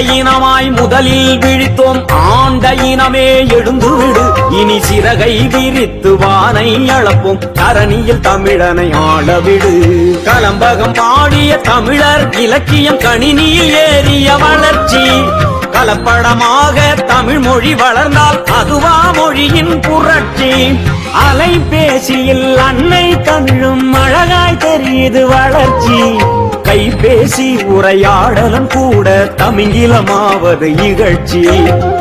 இனமாய் முதலில் விழித்தோம். ஆண்ட இனமே எழுந்துவிடு இனி சிறகை விரித்து வானை அளப்போம். தரணியில் தமிழனை ஆளவிடு. கலம்பகம் பாடிய தமிழர் இலக்கியம் கணினியில் ஏறிய வளர்ச்சி. கலப்படமாக தமிழ் மொழி வளர்ந்தால் அதுவா மொழியின் புரட்சி. அலைபேசியில் அன்னை தமிழும் அழகாய் தெரியுது வளர்ச்சி. கைபேசி உரையாடலும் கூட தமிங்கிலமாவது இகழ்ச்சி.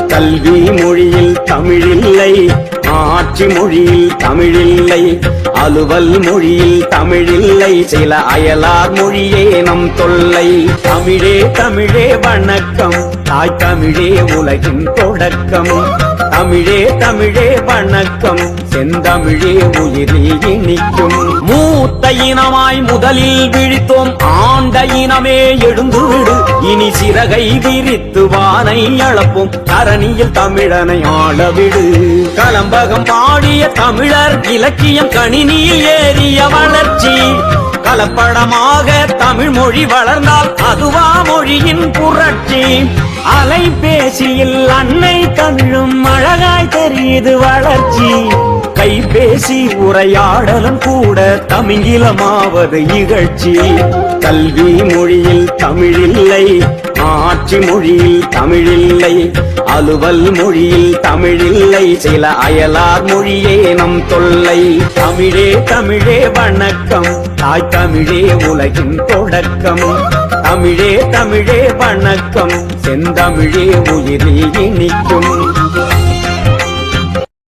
கல்வி மொழியில் தமிழில்லை ஆட்சி மொழியில் தமிழில்லை அலுவல் மொழியில் தமிழில்லை சில அயலார் மொழியே நம் தொல்லை. தமிழே தமிழே வணக்கம் தாய் தமிழே உலகின் தொடக்கம். தமிழே தமிழே வணக்கம். செந்தமிழே உயிரில் இனிக்கும். மூத்த இனமாய் முதலில் விழித்தோம். ஆண்ட இனமே எழுந்துவிடு இனி சிறகை விரித்து வானை அளப்போம். தரணியில் தமிழனை ஆளவிடு கலம்பகம் பாடிய தமிழர் இலக்கியம் கணினியில் ஏறியவர். கலப்படமாக தமிழ் மொழி வளர்ந்தால் அதுவா மொழியின் புரட்சி. அலைபேசியில் அன்னை தமிழும் அழகாய் தெரியுது வளர்ச்சி. கைபேசி உரையாடலும் கூட தமிழிலமாவது இகழ்ச்சி. கல்வி மொழியில் தமிழில்லை ஆட்சி மொழியில் தமிழில்லை அலுவல் மொழியில் தமிழில்லை சில அயலார் மொழியே நம் தொல்லை. தமிழே தமிழே வணக்கம் தாய் தமிழே உலகின் தொடக்கம். தமிழே தமிழே வணக்கம் செந்தமிழே உயிரில் இனிக்கும்.